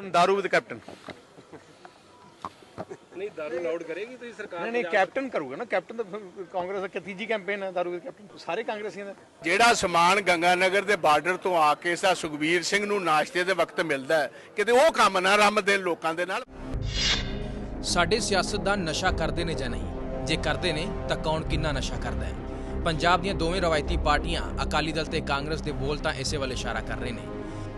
ਹੁਣ ਦਾਰੂ with captain ਨਹੀਂ ਦਾਰੂ ਲਾਉਡ ਕਰੇਗੀ ਤੁਸੀਂ ਸਰਕਾਰ ਨਹੀਂ ਨਹੀਂ ਕੈਪਟਨ ਕਰੂਗਾ ਨਾ। ਕੈਪਟਨ ਤਾਂ ਕਾਂਗਰਸ ਦਾ ਤੀਜੀ ਕੈਂਪੇਨ ਹੈ ਦਾਰੂ ਵਿਦ ਕੈਪਟਨ ਸਾਰੇ ਕਾਂਗਰਸੀਆਂ ਦਾ। ਜਿਹੜਾ ਸਮਾਨ ਗੰਗਾਨਗਰ ਦੇ ਬਾਰਡਰ ਤੋਂ ਆ ਕੇ ਸਾ ਸੁਖਬੀਰ ਸਿੰਘ ਨੂੰ ਨਾਸ਼ਤੇ ਦੇ ਵਕਤ ਮਿਲਦਾ ਹੈ, ਕਿਤੇ ਉਹ ਕੰਮ ਨਾ ਰਮ ਦੇਣ ਲੋਕਾਂ ਦੇ ਨਾਲ। ਸਾਡੇ ਸਿਆਸਤਦਾਨ ਨਸ਼ਾ ਕਰਦੇ ਨੇ ਜਾਂ ਨਹੀਂ? ਜੇ ਕਰਦੇ ਨੇ ਤਾਂ ਕੌਣ ਕਿੰਨਾ ਨਸ਼ਾ ਕਰਦਾ ਹੈ? ਪੰਜਾਬ ਦੀਆਂ ਦੋਵੇਂ ਰਵਾਇਤੀ ਪਾਰਟੀਆਂ ਅਕਾਲੀ ਦਲ ਤੇ ਕਾਂਗਰਸ ਦੇ ਬੋਲ ਤਾਂ ਇਸੇ ਵੱਲ ਇਸ਼ਾਰਾ ਕਰ ਰਹੇ ਨੇ।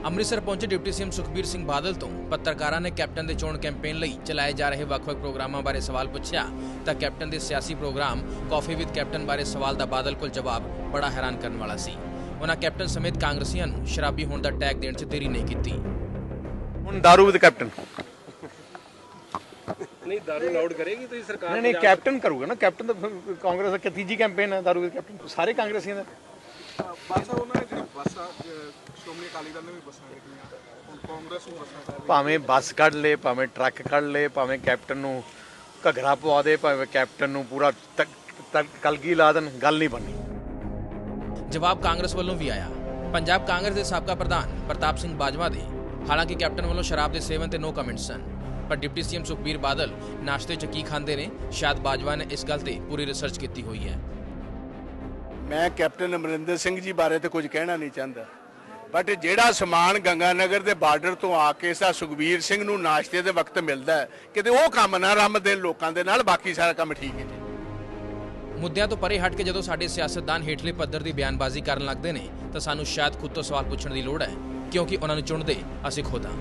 ਅੰਮ੍ਰਿਤਸਰ ਪਹੁੰਚੇ ਡਿਪਟੀ ਸੀਐਮ ਸੁਖਬੀਰ ਸਿੰਘ ਬਾਦਲ ਤੋਂ ਪੱਤਰਕਾਰਾਂ ਨੇ ਕੈਪਟਨ ਦੇ ਚੋਣ ਕੈਂਪੇਨ ਲਈ ਚਲਾਏ ਜਾ ਰਹੇ ਵੱਖ-ਵੱਖ ਪ੍ਰੋਗਰਾਮਾਂ ਬਾਰੇ ਸਵਾਲ ਪੁੱਛਿਆ ਤਾਂ ਕੈਪਟਨ ਦੇ ਸਿਆਸੀ ਪ੍ਰੋਗਰਾਮ ਕਾਫੀ ਵਿਦ ਕੈਪਟਨ ਬਾਰੇ ਸਵਾਲ ਦਾ ਬਾਦਲ ਕੋਲ ਜਵਾਬ ਬੜਾ ਹੈਰਾਨ ਕਰਨ ਵਾਲਾ ਸੀ। ਉਹਨਾਂ ਕੈਪਟਨ ਸਮੇਤ ਕਾਂਗਰਸੀਆਂ ਨੂੰ ਸ਼ਰਾਬੀ ਹੋਣ ਦਾ ਟੈਗ ਦੇਣ 'ਚ ਦੇਰੀ ਨਹੀਂ ਕੀਤੀ। ਹੁਣ ਦਾਰੂ ਵਿਦ ਕੈਪਟਨ। ਨਹੀਂ ਦਾਰੂ ਲਾਉਡ ਕਰੇਗੀ ਤੁਸੀਂ ਸਰਕਾਰ ਨਹੀਂ ਨਹੀਂ ਕੈਪਟਨ ਕਰੂਗਾ ਨਾ। ਕੈਪਟਨ ਤਾਂ ਕਾਂਗਰਸ ਦਾ ਤੀਜੀ ਕੈਂਪੇਨ ਹੈ ਦਾਰੂ ਵਿਦ ਕੈਪਟਨ। ਸਾਰੇ ਕਾਂਗਰਸੀਆਂ ਦਾ। ਬਾਸਾ ਉਹਨਾਂ ਨੇ ਜਿਹੜੀ ਬੱਸਾਂ ਸ਼੍ਰੋਮਣੀ ਅਕਾਲੀ ਦਲ ਨੇ ਵੀ ਬੱਸਾਂ ਲਿਖੀਆਂ ਹੁਣ ਕਾਂਗਰਸ ਨੂੰ ਬੱਸਾਂ ਕਰ ਰਹੀ ਭਾਵੇਂ ਬੱਸ ਕੱਢ ਲੇ ਭਾਵੇਂ ਟਰੱਕ ਕੱਢ ਲੇ ਭਾਵੇਂ ਕੈਪਟਨ ਨੂੰ ਘਗਰਾ ਪਵਾ ਦੇ ਭਾਵੇਂ ਕੈਪਟਨ ਨੂੰ ਪੂਰਾ ਕਲਗੀ ਲਾ ਦੇਣ ਗੱਲ ਨਹੀਂ ਬਣਨੀ। ਜਵਾਬ ਕਾਂਗਰਸ ਵੱਲੋਂ ਵੀ ਆਇਆ। ਪੰਜਾਬ ਕਾਂਗਰਸ ਦੇ ਸਾਬਕਾ ਪ੍ਰਧਾਨ ਪ੍ਰਤਾਪ ਸਿੰਘ ਬਾਜਵਾ ਦੇ। ਹਾਲਾਂਕਿ ਕੈਪਟਨ ਵੱਲੋਂ ਸ਼ਰਾਬ ਦੇ ਸੇਵਨ ਤੇ ਨੋ ਕਮੈਂਟਸ ਸਨ। ਪਰ ਡਿਪਟੀ ਸੀਐਮ ਸੁਖਬੀਰ ਬਾਦਲ ਨਾਸ਼ਤੇ 'ਚ ਕੀ ਖਾਂਦੇ ਨੇ ਸ਼ਾਇਦ ਬਾਜਵਾ ਨੇ ਇਸ ਗੱਲ ਤੇ ਪੂਰੀ ਰਿਸਰਚ ਕੀਤੀ ਹੋਈ ਹੈ। ਮੈਂ ਕੈਪਟਨ ਅਮਰਿੰਦਰ ਸਿੰਘ ਜੀ ਬਾਰੇ ਤੇ ਕੁਝ ਕਹਿਣਾ ਨਹੀਂ ਚਾਹੁੰਦਾ। ਬਟ ਜਿਹੜਾ ਸਮਾਨ ਗੰਗਾਨਗਰ ਦੇ ਬਾਰਡਰ ਤੋਂ ਆ ਕੇ ਸਾ ਸੁਖਬੀਰ ਸਿੰਘ ਨੂੰ ਨਾਸ਼ਤੇ ਦੇ ਵਕਤ ਮਿਲਦਾ ਹੈ, ਕਿਤੇ ਉਹ ਕੰਮ ਨਾ ਰਮ ਦੇਣ ਲੋਕਾਂ ਦੇ ਨਾਲ ਬਾਕੀ ਸਾਰਾ ਕੰਮ ਠੀਕ ਹੈ ਜੀ। ਮੁੱਦਿਆਂ ਤੋਂ ਪਰੇ ਹਟ ਕੇ ਜਦੋਂ ਸਾਡੇ ਸਿਆਸਤਦਾਨ ਹੇਠਲੇ ਪੱਧਰ ਦੀ ਬਿਆਨਬਾਜ਼ੀ ਕਰਨ ਲੱਗਦੇ ਨੇ ਤਾਂ ਸਾਨੂੰ ਸ਼ਾਇਦ ਖੁਦ ਤੋਂ ਸਵਾਲ ਪੁੱਛਣ ਦੀ ਲੋੜ ਹੈ ਕਿਉਂਕਿ ਉਹਨਾਂ ਨੂੰ ਚੁਣਦੇ ਅਸੀਂ ਖੁਦ ਹਾਂ।